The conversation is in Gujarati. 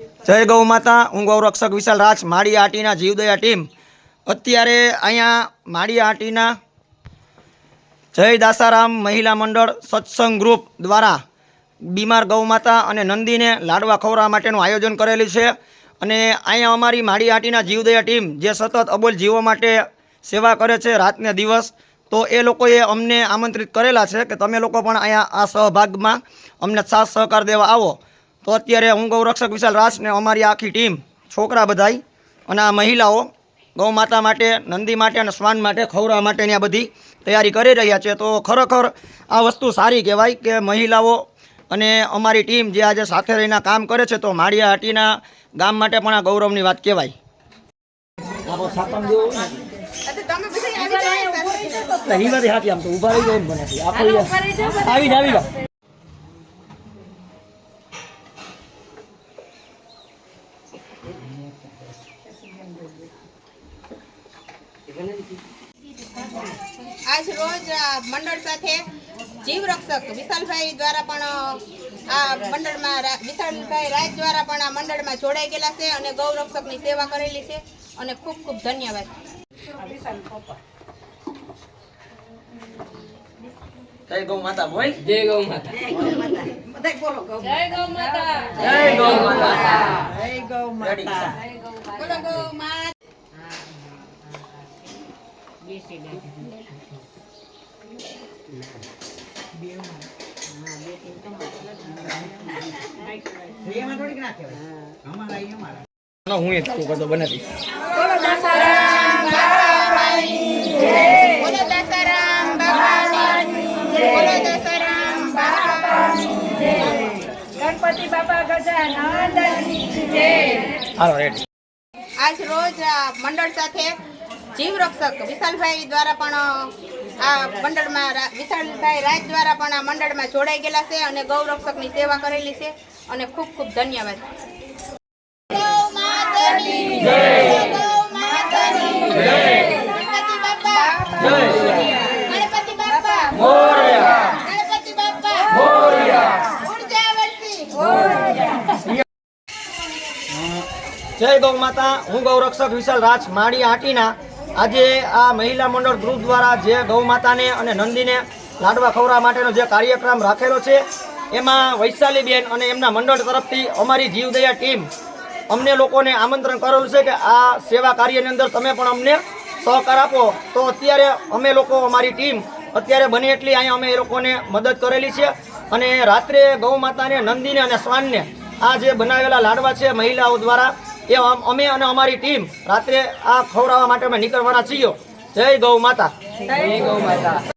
જય ગૌ માતા, હું ગૌરક્ષક વિશાલ રાજ માળી આટીના જીવદયા ટીમ. અત્યારે અહીંયા માળી આટીના જય દાસારામ મહિલા મંડળ સત્સંગ ગ્રુપ દ્વારા બીમાર ગૌ માતા અને નંદીને લાડવા ખવડાવવા માટેનું આયોજન કરેલું છે. અને અહીંયા અમારી માળી આટીના જીવદયા ટીમ, જે સતત અબોલ જીવો માટે સેવા કરે છે રાતને દિવસ. તો એ લોકોએ અમને આમંત્રિત કરેલા છે કે તમે લોકો પણ અહીંયા આ સહભાગમાં અમને સાથ સહકાર દેવા આવો. તો અત્યારે હું ગૌરક્ષક વિશાલ રાસ ને અમારી આખી ટીમ છોકરા બધાય અને આ મહિલાઓ ગૌ માતા માટે નંદી માટે અને શ્વાન માટે ખવરા માટેની આ બધી તૈયારી કરી રહ્યા છે. તો ખરેખર આ વસ્તુ સારી કહેવાય કે મહિલાઓ અને અમારી ટીમ જે આજે સાથે રહીને કામ કરે છે તો માળિયા હાટીના ગામ માટે પણ આ ગૌરવની વાત કહેવાય. આવી આવી આજ રોજ મંડળ સાથે જીવ રક્ષક વિશાલભાઈ દ્વારા પણ આ મંડળમાં વિશાલભાઈ રાજ દ્વારા પણ આ મંડળમાં જોડાઈ ગયેલા છે અને ગૌ રક્ષકની સેવા કરેલી છે અને ખૂબ ખૂબ ધન્યવાદ. જય ગૌ માતા બોલ જય ગૌ માતા. જય ગૌ માતા. બોલો ગૌ માત. ના, હું એ ચાલુ કરતો બને તી. બોલો દાસારામ બાપાની ગણપતિ બાપા ગજાનંદની જય. હાલો રેડી આજ રોજ મંડળ સાથે જીવ રક્ષક વિશાલભાઈ દ્વારા પણ આ મંડળમાં વિશાલભાઈ રાજ દ્વારા પણ આ મંડળમાં જોડાઈ ગયેલા છે અને ગૌરક્ષકની સેવા કરેલી છે અને ખૂબ ખૂબ ધન્યવાદ. જય ગૌ માતા, હું ગૌરક્ષક વિશાલ રાજ, માળી આટીના. આજે આ મહિલા મંડળ ગ્રુપ દ્વારા જે ગૌ માતાને અને નંદીને લાડવા ખવડાવવા માટેનો જે કાર્યક્રમ રાખેલો છે, એમાં વૈશાલીબેન અને એમના મંડળ તરફથી અમારી જીવદયા ટીમ અમને લોકોને આમંત્રણ કરેલું છે કે આ સેવા કાર્યની અંદર તમે પણ અમને સહકાર આપો. તો અત્યારે અમે લોકો, અમારી ટીમ અત્યારે બને એટલી અહીંયા અમે એ લોકોને મદદ કરેલી છે અને રાત્રે ગૌ માતાને, નંદીને અને શ્વાનને આ જે બનાવેલા લાડવા છે મહિલાઓ દ્વારા એ અમે અને અમારી ટીમ રાત્રે આ ખવડાવવા માટે અમે નીકળવાના છીએ. જય ગૌ માતા. જય ગૌ માતા.